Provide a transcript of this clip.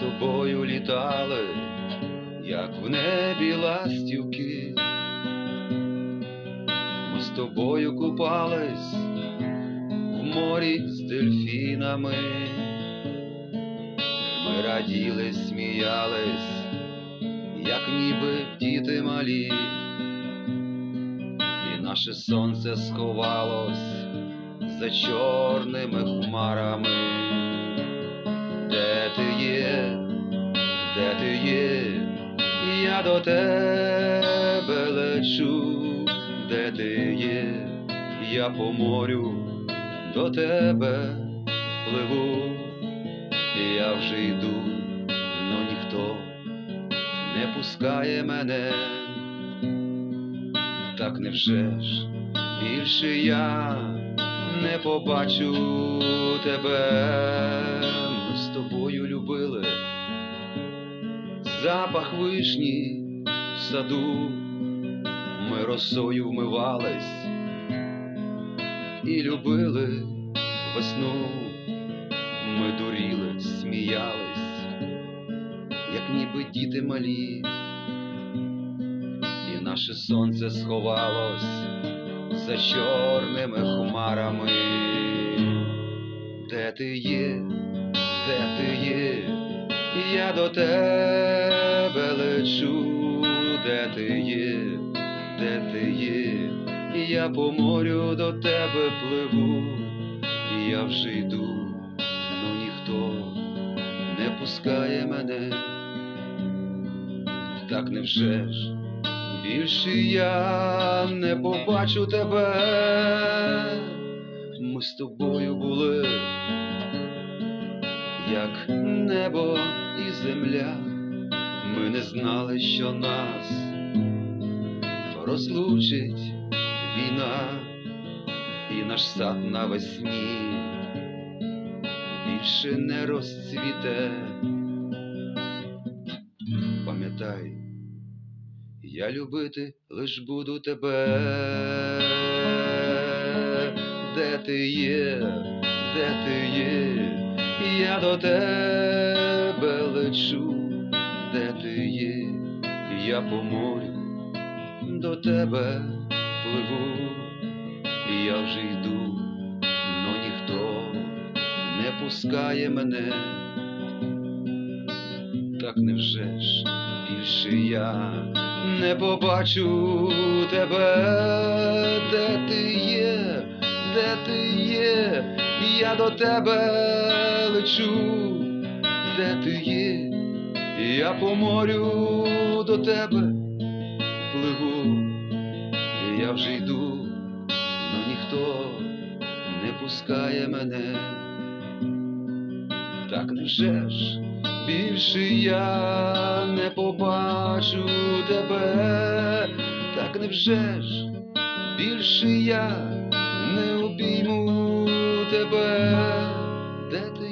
тобою літали, як в небі ластівки. Ми з тобою купались в морі з дельфінами. Ми раділи, сміялись, як ніби діти малі, і наше сонце сховалось за чорними хмарами. До тебе лечу, де ти є, я по морю до тебе пливу, я вже йду, но ніхто не пускає мене, так невже ж? Більше я не побачу тебе. Ми з тобою любили запах вишні в саду, ми росою вмивались і любили весну, ми дуріли, сміялись, як ніби діти малі, і наше сонце сховалось за чорними хмарами. Де ти є, де ти є, я до тебе лечу, де ти є, де ти є, я по морю до тебе пливу, я вже йду, но ніхто не пускає мене, так невже ж більше я не побачу тебе. Ми з тобою були, як небо і земля. Ми не знали, що нас розлучить війна, і наш сад навесні більше не розцвіте. Пам'ятай, я любити лиш буду тебе, де ти є, де ти є, я до тебе лечу, я по морю до тебе пливу, я вже йду, но ніхто не пускає мене, так невже ж більше я не побачу тебе, де ти є, де ти є, я до тебе лечу, де ти є, я по морю до тебе пливу, я вже йду, но ніхто не пускає мене, так невже ж більше я не побачу тебе, так невже ж більше я не обійму тебе, де ти?